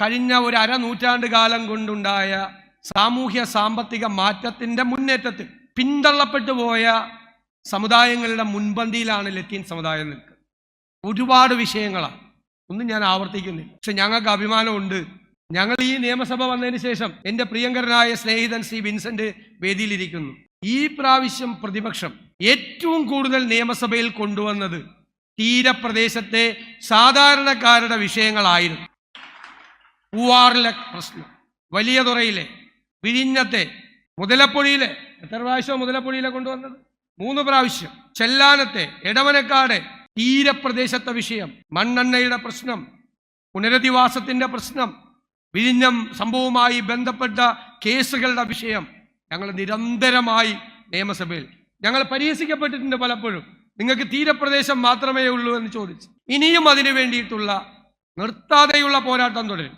കഴിഞ്ഞ ഒരു അരനൂറ്റാണ്ട് കാലം കൊണ്ടുണ്ടായ സാമൂഹ്യ സാമ്പത്തിക മാറ്റത്തിന്റെ മുന്നേറ്റത്തിൽ പിന്തള്ളപ്പെട്ടു പോയ സമുദായങ്ങളുടെ മുൻപന്തിയിലാണ് ലത്തീൻ സമുദായം നിൽക്കുന്നത്. ഒരുപാട് വിഷയങ്ങളാണ്. ഒന്നും ഞാൻ ആവർത്തിക്കുന്നില്ല. പക്ഷെ ഞങ്ങൾക്ക് അഭിമാനമുണ്ട്. ഞങ്ങൾ ഈ നിയമസഭ വന്നതിന് ശേഷം എന്റെ പ്രിയങ്കരനായ സ്നേഹിതൻ സി വിൻസെന്റ് വേദിയിലിരിക്കുന്നു. ഈ പ്രാവശ്യം പ്രതിപക്ഷം ഏറ്റവും കൂടുതൽ നിയമസഭയിൽ കൊണ്ടുവന്നത് തീരപ്രദേശത്തെ സാധാരണക്കാരുടെ വിഷയങ്ങളായിരുന്നു. പൂവാറിലെ പ്രശ്നം. വലിയ തുറയിലെ വിഴിഞ്ഞത്തെ മുതലപ്പൊഴിയിലെ എത്ര പ്രാവശ്യം മുതലപ്പൊഴിയിലെ കൊണ്ടുവന്നത്? മൂന്ന് പ്രാവശ്യം. ചെല്ലാനത്തെ ഇടവനക്കാട് തീരപ്രദേശത്തെ വിഷയം. മണ്ണെണ്ണയുടെ പ്രശ്നം പുനരധിവാസത്തിന്റെ പ്രശ്നം വിഴിഞ്ഞം സംഭവവുമായി ബന്ധപ്പെട്ട കേസുകളുടെ വിഷയം. ഞങ്ങൾ നിരന്തരമായി നിയമസഭയിൽ. ഞങ്ങൾ പരിഹസിക്കപ്പെട്ടിട്ടുണ്ട് പലപ്പോഴും. നിങ്ങൾക്ക് തീരപ്രദേശം മാത്രമേ ഉള്ളൂ എന്ന് ചോദിച്ചു. ഇനിയും അതിനു വേണ്ടിയിട്ടുള്ള നിർത്താതെയുള്ള പോരാട്ടം തുടരും.